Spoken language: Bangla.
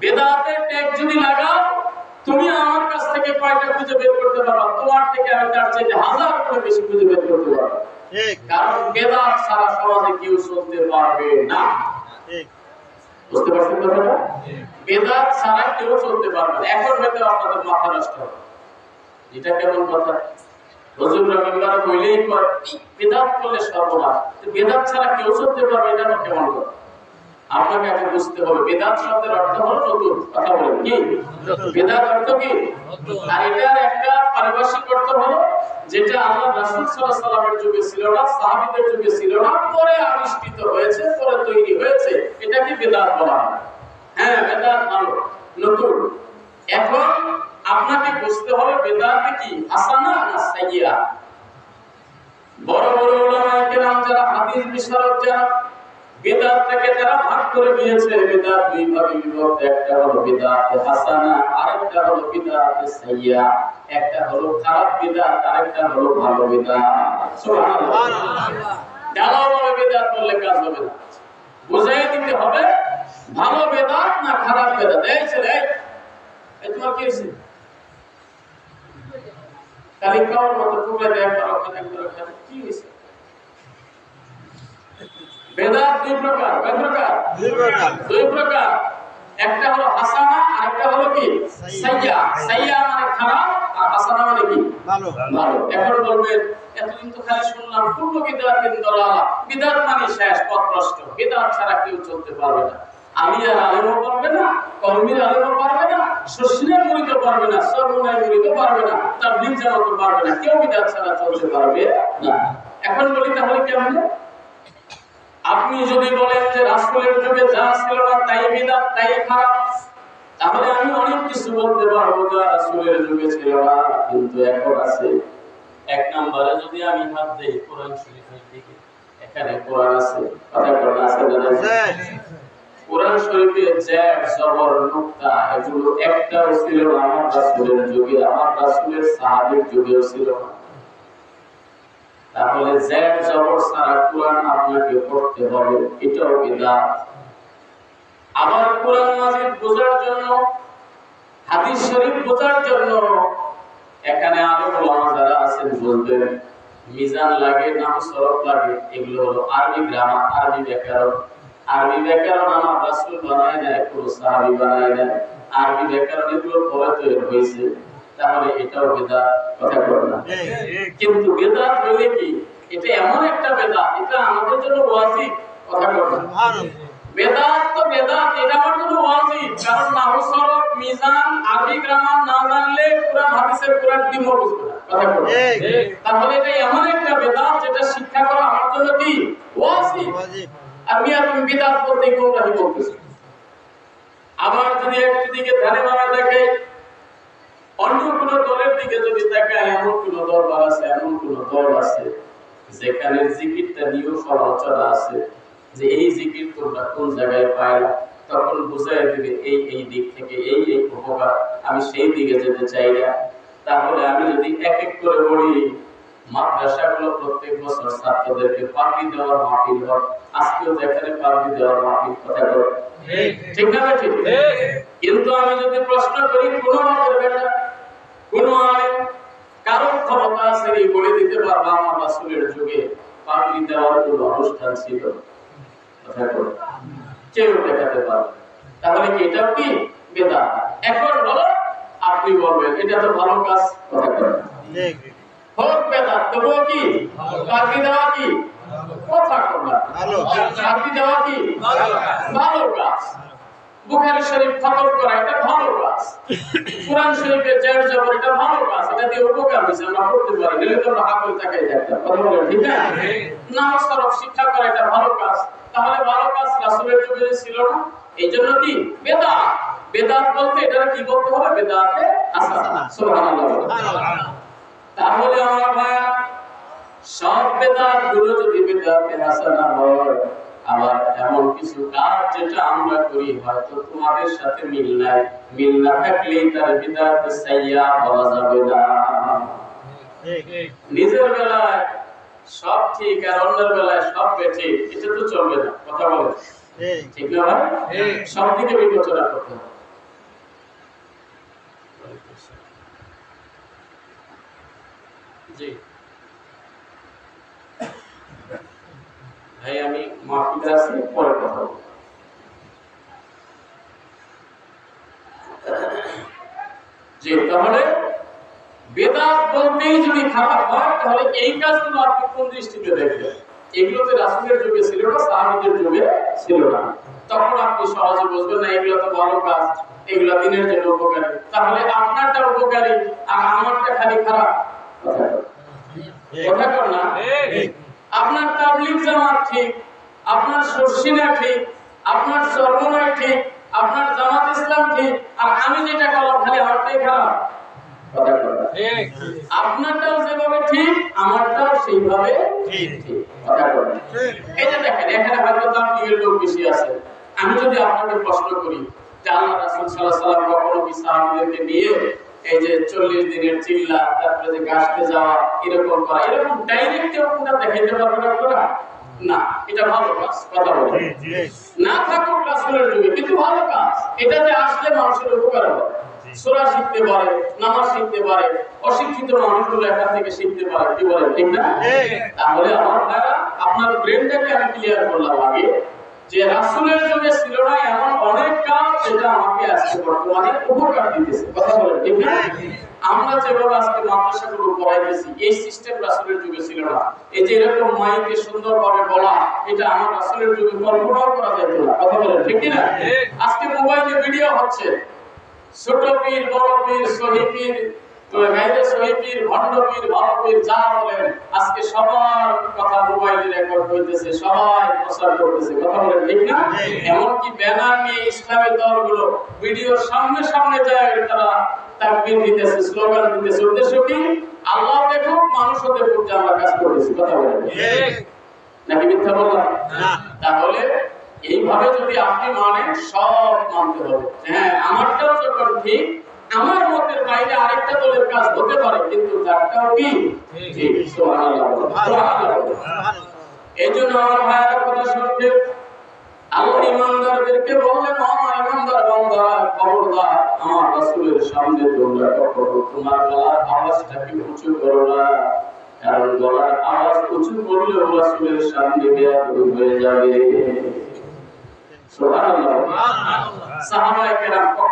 বেদাতের ট্যাগ যদি লাগাও তুমি আমার কাছ থেকে কয়টা খুঁজে বের করতে পারবা তোমার থেকে আমি তার চাইতে হাজার করে বেশি খুঁজে বের করতে পারব। কারণ বেদাত সারা সমাজে কেউ চলতে পারবে না। বুঝতে পারছেন কথাটা? বেদাত ছাড়া কেউ চলতে পারবে না। এখন হয়তো আপনাদের মাথা নষ্ট হবে। এটা কেমন কথা? মেম্বার বেদাত করলে সর্বনাশ। বেদাত ছাড়া কেউ চলতে পারবে এটা কেমন কথা? আপনাকে আগে বুঝতে হবে বেদাত শব্দের অর্থ হলো নতুন কথা বলেন, কি? অর্থ কি? আর এটার একটা পারিভাষিক অর্থ হলো যেটা রাসূল সাল্লামের যুগে ছিল না, সাহাবীদের যুগে ছিল না, পরে আবিষ্কৃত হয়েছে, পরে তৈরি হয়েছে। এটাকে বলা হয়? ভালো, নতুন। এখন আপনাকে বুঝতে হবে কি হাসানা না সাইয়্যা বড় বড় ওলামায়ে কেরাম যারা হাদিস বিশারদ যারা বেদাতটাকে ভাগ করে বেদাত দুই ভাগে বিভক্ত। একটা হলো বেদাত হাসানা আরেকটা হলো বেদাত একটা হলো খারাপ বেদাত আরেকটা হলো ভালো বেদাত। সুবহানাল্লাহ। বেদাত বললে কাজ হবে না। বুঝাই দিতে হবে ভালো বেদাত না খারাপ বেদাত। এই ছেলে এই, তোমার কি হয়েছে? মতো টুকে দেয় কি হয়েছে? বেদাত দুই প্রকার। কয় প্রকার? দুই প্রকার। দুই প্রকার। একটা হলো হাসানা আর একটা হলো কি? সাইয়া। সাইয়া। মানে খারাপ আর হাসানা মানে কি? ভালো। ভালো। এখন বলবেন এতদিন তো খালি শুনলাম পূর্ণ বিদাতিন দলালা বিদাত মানে শেষ পথভ্রষ্ট বিদাত ছাড়া কেউ চলতে পারবে না। আমি আর আলেমও পারবে না কর্মীর আলেমও পারবে না শশীনের মুড়িতে পারবে না সর্বনায় মুড়িতে পারবে না তার দিন জানাতে পারবে না। কেউ বিদাত ছাড়া চলতে পারবে না। এখন বলি তাহলে কেমন? আপনি যদি বলেন যে রাসূলের যুগে যা ছিল না তাই বিদাত তাই খারাপ তাহলে আমি অনেক কিছু বলতে পারব যা রাসূলের যুগে ছিল না কিন্তু এখন আছে। এক নম্বরে যদি আমি হাত দেই কোরআন শরীফের দিকে এখানে কোরআন আছে। কথা কোরআন আছে? কোরআন শরীফে জ্যাড জবর নুক্তা এগুলো একটাও ছিল না আমার রাসূলের যুগে আমার রাসূলের সাহাবীর যুগেও ছিল না। তাহলে জ্যাড জবর সারা কোরআন আপনাকে পড়তে হবে, এটাও বিদআত আবার কোরআন মাজিদ বোঝার জন্য, হাদিস শরীফ বোঝার জন্য এখানে আরও ওলামা যারা আছেন বলবেন, মিজান লাগে নাম সরফ লাগে, এগুলো হলো আরবি গ্রামার আরবি ব্যাকরণ। আরবি ব্যাকরণ আমার রাসূল বানায় দেয় পুরো সাহাবী বানায় দেয় আরবি ব্যাকরণ এগুলো পরে তৈরি হয়েছে। তাহলে এটাও বেদাত কথা বলে না। কিন্তু বেদাত বলে কি? এটা এমন একটা বেদাত এটা আমাদের জন্য ওয়াজিব কথা বলে না। বেদাত তো বেদাত এটা আমার জন্য ওয়াজিব। কারণ নাহু মিজান আরবি গ্রামার না জানলে কোরআন হাদিসের কোরআন ডিম বুঝবে কথা তাহলে এটা এমন একটা বেদাত যেটা শিক্ষা করা আমার জন্য কি? ওয়াজিব। ওয়াজিব। আর মিয়া তুমি বিদাত বলতে কোনটাই বলতেছো? আবার যদি একটু দিকে ধ্যানে ভাবে দেখে অন্য কোন দলের দিকে যদি তাকায় এমন কোন দরবার আছে এমন কোন দল আছে যেখানে জিকিরটা নিয়েও সমালোচনা আছে যে এই জিকির তোমরা কোন জায়গায় পাইলা তখন বুঝাই দিবে এই এই দিক থেকে এই এই উপকার আমি সেই দিকে যেতে চাই না। তাহলে আমি যদি এক এক করে বলি মাদ্রাসাগুলো প্রত্যেক বছর ছাত্রদেরকে পাগড়ি দেওয়ার মাহফিল হয়। আজকেও যেখানে পাগড়ি দেওয়ার মাহফিল কথা বলে। ঠিক। না ঠিক? কিন্তু আমি যদি প্রশ্ন করি কোন মতের বেটা কোন আলেম কারও ক্ষমতা আছে বলে দিতে পারবা আমার রাসূলের যুগে। পাগড়ি দেওয়ার কোন অনুষ্ঠান ছিল কেউ দেখাতে পারবে তাহলে কি এটাও কি? বেদা এখন বলো আপনি বলবেন এটা তো ভালো কাজ কথা হোক বেদা তবুও কি? পাগড়ি দেওয়া কি? কথা করলাম ভালো। পাগড়ি দেওয়া কি? ভালো কাজ। বুখারী শরীফ খতম করা, এটা ভালো কাজ। কোরআন শরীফে জের জবর, এটা ভালো কাজ। এটা দিয়ে উপকার হয়েছে, আমরা করতে পারি নইলে তো আমরা হাকুল তাকাই ঠিক না? নামাজ তরফ শিক্ষা করা, এটা ভালো কাজ। তাহলে ভালো কাজ রাসূলের যুগে ছিল না। এই জন্য কি? বেদাত। বেদাত বলতে এটা কি বলতে হবে? বেদাতে তাহলে আমার ভাইয়া সব বেদাতগুলো যদি বেদাতে হাসানা হয় আবার এমন কিছু কাজ যেটা আমরা করি, হয়তো তোমাদের সাথে মিল নাই। মিল না থাকলে তার বিদাত সাইয়া বলা যাবে না। নিজের বেলায় সব ঠিক আর অন্যের বেলায় সব বেঠিক, এটা তো চলবে না, কথা বলে। ঠিক না ভাই? সব দিকে বিবেচনা করতে হবে। জি ভাই আমি মাহফিলে পরে কথা বলব জি তাহলে বেদাত বলতেই যদি খারাপ হয় তাহলে এই কাজগুলো আপনি কোন দৃষ্টিতে দেখবেন এগুলো তো রাসুলের যুগে ছিল না সাহাবিদের যুগে ছিল না। তখন আপনি সহজে বুঝবেন না এগুলো তো ভালো কাজ এগুলো দিনের জন্য উপকারী। তাহলে আপনারটা উপকারী আর আমারটা খালি খারাপ? কথা কর না। আপনার তাবলিগ জামাত ঠিক আপনার সরসিনা ঠিক আপনার চরমনায় ঠিক আপনার জামাত ইসলাম ঠিক আর আমি যেটা করলাম খালি আমারটাই খারাপ আপনারটাও যেভাবে ঠিক আমারটাও সেইভাবে ঠিক। দেখেন এখানে হয়তো তাবলিগের লোক বেশি আছে। আমি যদি আপনাকে প্রশ্ন করি যে আল্লাহ রাসূল সাল্লাল্লাহু সাল্লাম কখনো কি সাহাবীদেরকে নিয়ে এই যে 40 দিনের চিল্লা তারপরে যে গাছতে যাওয়া এরকম করা এরকম ডাইরেক্ট কেউ দেখাইতে পারবে না আপনারা? না এটা ভালো কাজ কথা ঠিক না থাকুক রাসূলের যুগে কিন্তু ভালো কাজ। এটা যে আসলে মানুষের উপকার হবে। সূরা শিখতে পারে নামাজ শিখতে পারে অশিক্ষিত মানুষগুলো এখান থেকে শিখতে পারে কি বলেন ঠিক না? তাহলে আমার ভাইরা আপনার ব্রেনটাকে আমি ক্লিয়ার করলাম আগে যে রাসূলের যুগে ছিল না এমন অনেক কাজ যেটা আমাকে আজকে বর্তমানে উপকার দিতেছে। কথা বলেন ঠিক না? আমরা যেভাবে আজকে মাদ্রাসাগুলো পড়াইতেছি এই সিস্টেম রাসূলের যুগে ছিল না। এই যে এরকম মাইকে সুন্দরভাবে বলা এটা আমার রাসূলের যুগে কল্পনাও করা যেত না। কথা বলেন ঠিক না আজকে মোবাইলে ভিডিও হচ্ছে। ছোট পীর বড় পীর শহীদ পীর আজকে সবার কথা মোবাইলে রেকর্ড হইতেছে সবাই প্রচার করতেছে। কথা বলেন ঠিক না? এমনকি ব্যানার নিয়ে ইসলামের দলগুলো ভিডিওর সামনে সামনে যায় তারা তাকবীর দিতেছে স্লোগান দিতেছে। উদ্দেশ্য কি? আল্লাহ দেখুক মানুষও দেখুক যে আমরা কাজ করেছি। কথা বলেন। ঠিক। নাকি মিথ্যা বললাম। তাহলে এইভাবে যদি আপনি মানেন সব মানতে হবে। হ্যাঁ আমারটাও যখন ঠিক আমার মতের বাইরে আরেকটা দলের কাজ হতে পারে কিন্তু তারটাও কি? এই জন্য আমার ভাইয়েরা কথা শুনতে আল্লাহ ইমানদারদেরকে বললেন আমার ইমানদার বান্দারা খবরদার। আমার রাসূলের সামনে তোমরা কখনো তোমার গলার আওয়াজটাকে উঁচু করো না? কারণ গলার আওয়াজ উঁচু করলে রাসূলের সামনে বেয়াদবি হয়ে যাবে। সুবহানাল্লাহ। সুবহানাল্লাহ। সাহাবায়ে কেরাম